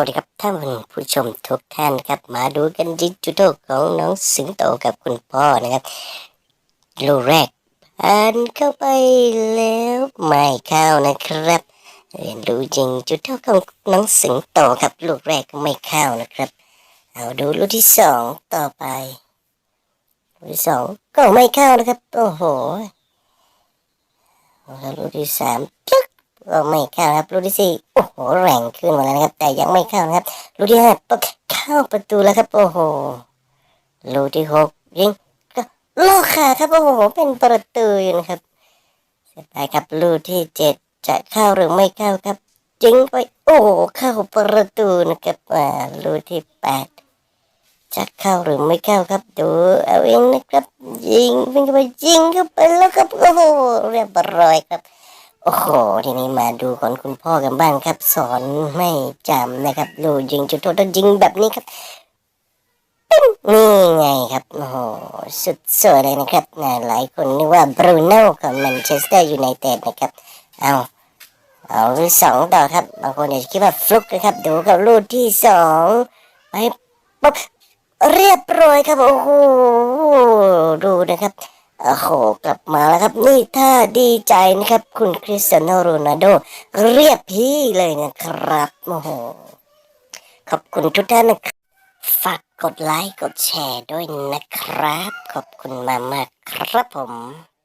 วัสดีครับท่านผู้ชมทุกท่านครับ มาดูกันที่จุดโทษของน้องสิงโตกับคุณพ่อนะครับลูกแรกผ่านเข้าไปแล้วไม่เข้านะครับ เรียนรู้จริงจุดโทษของน้องสิงโตกับลูกแรกไม่เข้านะครับ เอาดูลูกที่สองต่อไปลูกที่สองก็ไม่เข้านะครับ โอ้โหแล้วลูกที่สามจึ๊ก ก็ไม่เข้าครับลูกที่สี่โอ้โหแรงขึ้นหมาแล้วนะครับ แต่ยังไม่เข้านะครับลูกที่ห้าปุ๊บเข้าประตูแล้วครับ โอ้โหลูกที่หกยิงก็ลอกขาครับ โอ้โหเป็นประตูอยู่นะครับเสร็จไปครับลูกที่เจ็ดจะเข้าหรือไม่เข้าครับยิงไปโอ้โหเข้าประตูนะครับอ่าลูกที่แปดจะเข้าหรือไม่เข้าครับดูเอาเองนะครับ ยิงวิ่งเข้าไปยิงเข้าไปแล้วครับโอ้โหเรียบร้อยครับ โอ้โห ทีนี้มาดูของคุณพ่อกันบ้างครับ สอนไม่จำนะครับลูกยิงจุดโทษต้องยิงแบบนี้ครับนี่ไงครับ โอ้โห สุดสวยเลยนะครับนะหลายคนนึกว่าบรูโน่ของแมนเชสเตอร์ยูไนเต็ดนะครับ เอาเอาลูกสองต่อครับ บางคนอาจจะคิดว่าฟลุกนะครับ ดูกับลูกที่สองไปปุ๊บเรียบร้อยครับ โอ้โห ดูนะครับ โอ้โหกลับมาแล้วครับ นี่ถ้าดีใจนะครับ คุณคริสเตียโนโรนัลโด เรียบพี่เลยนะครับโอ้โหขอบคุณทุกท่านนะครับฝากกดไลค์กดแชร์ด้วยนะครับ ขอบคุณมากมากครับผม